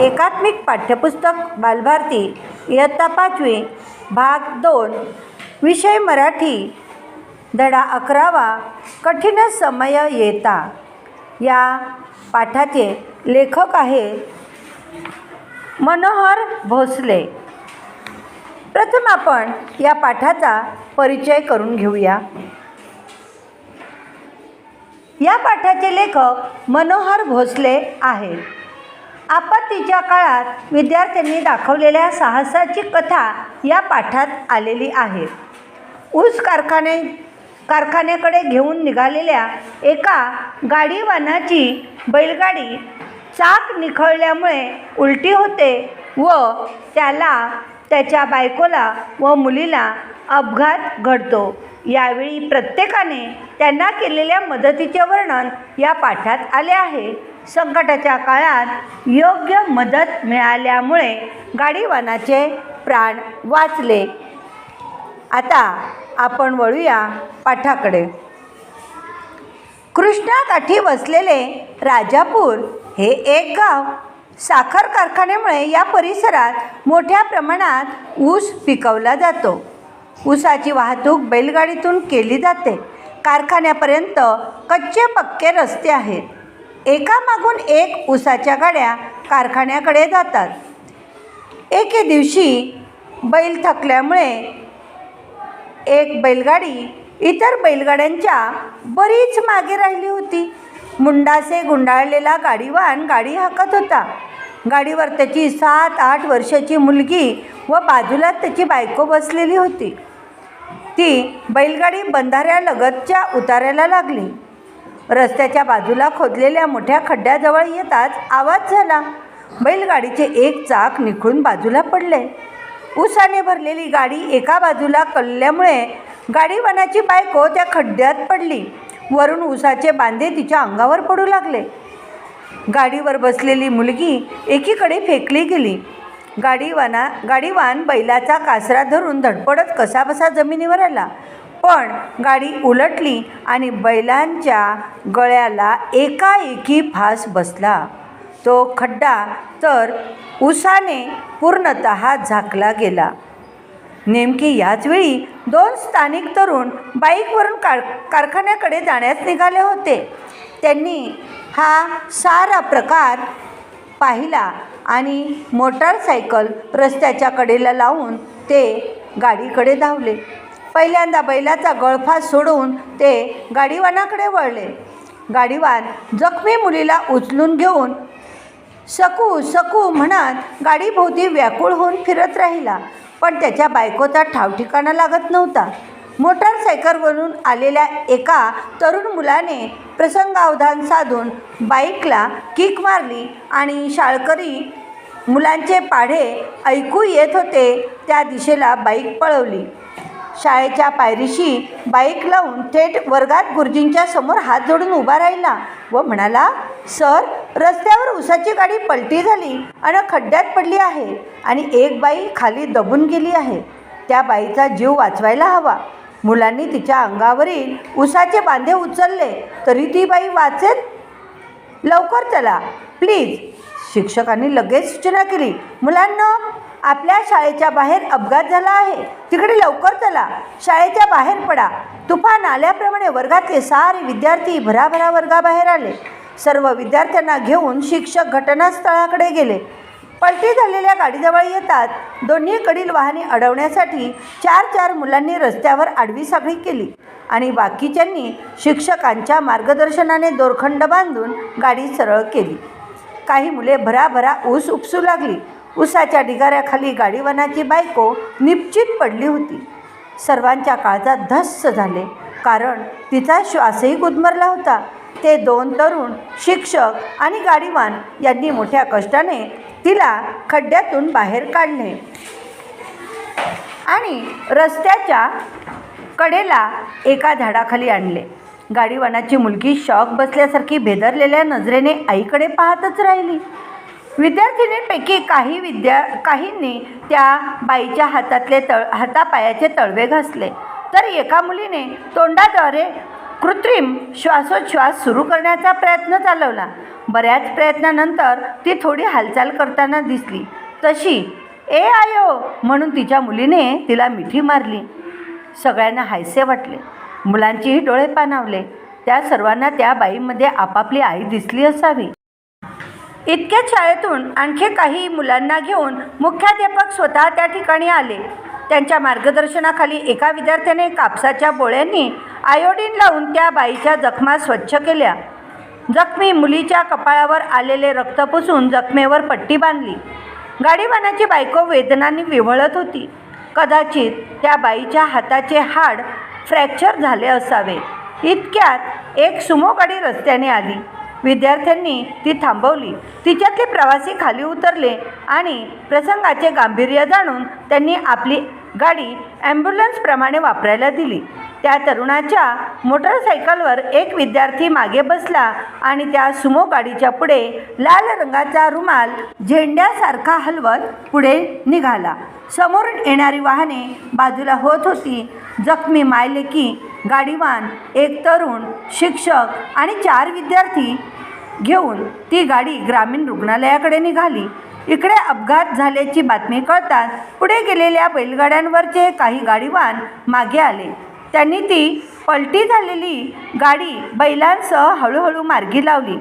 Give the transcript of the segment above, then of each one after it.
एकात्मिक पाठ्यपुस्तक बालभारती इयत्ता पाचवी भाग दोन विषय मराठी धडा अकरावा कठीण समय येता. या पाठाचे लेखक आहेत मनोहर भोसले. प्रथम आपण या पाठाचा परिचय करून घेऊया. या पाठाचे लेखक मनोहर भोसले आहेत. आपत्तीच्या काळात विद्यार्थ्यांनी दाखवलेल्या साहसाची कथा या पाठात आलेली आहे. ऊस कारखाने कारखान्याकडे घेऊन निघालेल्या एका गाडीवानाची बैलगाडी चाक निखळल्यामुळे उलटी होते व त्याला त्याच्या बायकोला व मुलीला अपघात घडतो. यावेळी प्रत्येकाने त्यांना केलेल्या मदतीचे वर्णन या पाठात आले आहे. संकटाच्या काळात योग्य मदत मिळाल्यामुळे गाडीवानाचे प्राण वाचले. आता आपण वळूया पाठाकडे. कृष्णाकाठी वसलेले राजापूर हे एक गाव. साखर कारखान्यामुळे या परिसरात मोठ्या प्रमाणात ऊस पिकवला जातो. ऊसाची वाहतूक बैलगाडीतून केली जाते. कारखान्यापर्यंत कच्चे पक्के रस्ते आहेत. एकामागून एक ऊसाच्या गाड्या कारखान्याकडे जातात. एके दिवशी बैल थकल्यामुळे एक बैलगाडी इतर बैलगाड्यांच्या बरीच मागे राहिली होती. मुंडासे गुंडाळलेला गाडीवान गाडी हाकत होता. गाडीवर त्याची सात आठ वर्षाची मुलगी व बाजूला त्याची बायको बसलेली होती. ती बैलगाडी बंधाऱ्यालगतच्या उतारायला लागली. रस्त्याच्या बाजूला खोदलेल्या मोठ्या खड्ड्याजवळ येताच आवाज झाला. बैलगाडीचे एक चाक निखळून बाजूला पडले. उसाने भरलेली गाडी एका बाजूला कलल्यामुळे गाडीवानाची बायको त्या खड्ड्यात पडली. वरून उसाचे बांधे तिच्या अंगावर पडू लागले. गाडीवर बसलेली मुलगी एकीकडे फेकली गेली. गाडीवाना गाडीवान बैलाचा कासरा धरून धडपडत कसाबसा जमिनीवर आला. पण गाडी उलटली आणि बैलांच्या गळ्याला एकाएकी फास बसला. तो खड्डा तर उसाने पूर्णत झाकला गेला. नेमकी याच वेळी दोन स्थानिक तरुण बाईकवरून कार कारखान्याकडे जाण्यास निघाले होते. त्यांनी हा सारा प्रकार पाहिला आणि मोटारसायकल रस्त्याच्या कडेला लावून ते गाडीकडे धावले. पहिल्यांदा बैलाचा गळफास सोडून ते गाडीवानाकडे वळले. गाडीवान जखमी मुलीला उचलून घेऊन सकू सकू म्हणत गाडीभोवती व्याकुळ होऊन फिरत राहिला. पण त्याच्या बायकोचा ठावठिकाणा लागत नव्हता. मोटारसायकलवरून आलेल्या एका तरुण मुलाने प्रसंगावधान साधून बाईकला किक मारली आणि शाळकरी मुलांचे पाढे ऐकू येत होते त्या दिशेला बाईक पळवली. शाळेच्या पायरीशी बाईक लावून थेट वर्गात गुरुजींच्या समोर हात जोडून उभा राहिला व म्हणाला सर रस्त्यावर उसाची गाडी पलटी झाली आणि खड्ड्यात पडली आहे आणि एक बाई खाली दबून गेली आहे. त्या बाईचा जीव वाचवायला हवा. मुलांनी तिच्या अंगावरील उसाचे बांधे उचलले तरी ती बाई वाचेल. लवकर चला प्लीज. शिक्षकांनी लगेच सूचना केली. मुलांना आपल्या शाळेच्या बाहेर अपघात झाला आहे. तिकडे लवकर चला. शाळेच्या बाहेर पडा. तुफान आल्याप्रमाणे वर्गातले सारे विद्यार्थी भराभरा वर्गाबाहेर आले. सर्व विद्यार्थ्यांना घेऊन शिक्षक घटनास्थळाकडे गेले. पलटी झालेल्या गाडीजवळ येतात. दोन्हीकडील वाहने अडवण्यासाठी चार चार मुलांनी रस्त्यावर आडवी साखळी केली आणि बाकीच्यांनी शिक्षकांच्या मार्गदर्शनाने दोरखंड बांधून गाडी सरळ केली. काही मुले भराभरा ऊस उपसू लागली. उसाच्या ढिगाऱ्याखाली गाडीवानाची बायको निश्चित पडली होती. सर्वांच्या काळजात धस्स झाले. कारण तिचा श्वासही गुदमरला होता. ते दोन तरुण शिक्षक आणि गाडीवान यांनी मोठ्या कष्टाने तिला खड्ड्यातून बाहेर काढले. आणि रस्त्याच्या कडेला एका झाडाखाली आणले. गाडीवानाची मुलगी शॉक बसल्यासारखी भेदरलेल्या नजरेने आईकडे पाहतच राहिली. विद्यार्थिनींपैकी काही विद्या काहींनी त्या बाईच्या हातातले तळ हातापायाचे तळवे घासले. तर एका मुलीने तोंडाद्वारे कृत्रिम श्वासोच्छ्वास सुरू करण्याचा प्रयत्न चालवला. बऱ्याच प्रयत्नानंतर ती थोडी हालचाल करताना दिसली. तशी ए आयो म्हणून तिच्या मुलीने तिला मिठी मारली. सगळ्यांना हायसे वाटले. मुलांचीही डोळे पाणावले. त्या सर्वांना त्या बाईमध्ये आपापली आई दिसली असावी. इतक्याच शाळेतून आणखी काही मुलांना घेऊन मुख्याध्यापक स्वतः त्या ठिकाणी आले. त्यांच्या मार्गदर्शनाखाली एका विद्यार्थ्याने कापसाच्या बोळ्यांनी आयोडीन लावून त्या बाईच्या जखमा स्वच्छ केल्या. जखमी मुलीच्या कपाळावर आलेले रक्त पुसून जखमेवर पट्टी बांधली. गाडीवानाची बायको वेदनांनी विव्हळत होती. कदाचित त्या बाईच्या हाताचे हाड फ्रॅक्चर झाले असावे. इतक्यात एक सुमो गाडी रस्त्याने आली. विद्यार्थ्यांनी ती थांबवली. तिच्यातले प्रवासी खाली उतरले आणि प्रसंगाचे गांभीर्य जाणून त्यांनी आपली गाडी ॲम्ब्युलन्सप्रमाणे वापरायला दिली. त्या तरुणाच्या मोटरसायकलवर एक विद्यार्थी मागे बसला आणि त्या सुमो गाडीच्या पुढे लाल रंगाचा रुमाल झेंड्यासारखा हलवत पुढे निघाला. समोरून येणारी वाहने बाजूला होत होती. जखमी मायलेकी गाडीवान एक तरुण शिक्षक आणि चार विद्यार्थी घेऊन ती गाडी ग्रामीण रुग्णालयाकडे निघाली. इकडे अपघात झाल्याची बातमी कळताच पुढे गेलेल्या बैलगाड्यांवरचे काही गाडीवान मागे आले. त्यांनी ती पलटी झालेली गाडी बैलांसह हळूहळू मार्गी लावली.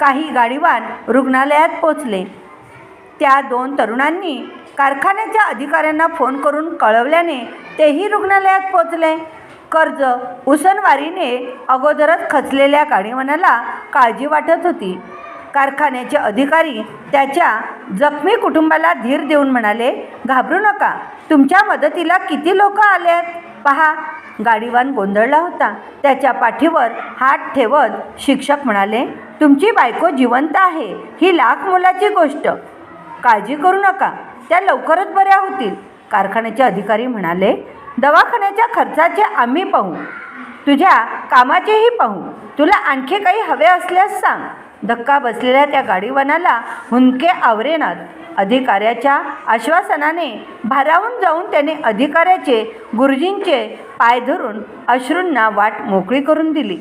काही गाडीवान रुग्णालयात पोचले त्या दोन तरुणांनी कारखान्याच्या अधिकाऱ्यांना फोन करून कळवल्याने तेही रुग्णालयात पोचले कर्ज उसनवारीने अगोदरच खचलेल्या गाडीवानाला काळजी वाटत होती. कारखान्याचे अधिकारी त्याच्या जखमी कुटुंबाला धीर देऊन म्हणाले घाबरू नका तुमच्या मदतीला किती लोक आले आहेत पहा गाडीवान गोंधळला होता. त्याच्या पाठीवर हात ठेवत शिक्षक म्हणाले तुमची बायको जिवंत आहे ही लाख मोलाची गोष्ट. काळजी करू नका त्या लवकरच बऱ्या होतील. कारखान्याचे अधिकारी म्हणाले दवाखान्याच्या खर्चाचे आम्ही पाहू. तुझ्या कामाचेही पाहू. तुला आणखी काही हवे असल्यास सांग. धक्का बसलेल्या त्या गाडीवानाला हुंदके आवरेनात. अधिकाऱ्याच्या आश्वासनाने भारावून जाऊन त्याने अधिकाऱ्याचे गुरुजींचे पाय धरून अश्रूंना वाट मोकळी करून दिली.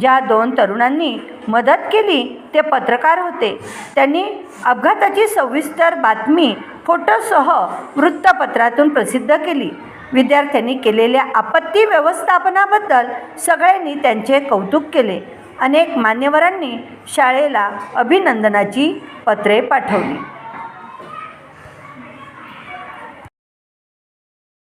ज्या दोन तरुणांनी मदत केली ते पत्रकार होते. त्यांनी अपघाताची सविस्तर बातमी फोटोसह वृत्तपत्रातून प्रसिद्ध केली. विद्यार्थ्यांनी केलेल्या आपत्ती व्यवस्थापनाबद्दल सगळ्यांनी त्यांचे कौतुक केले. अनेक मान्यवरांनी शाळेला अभिनंदनाची पत्रे पाठवली.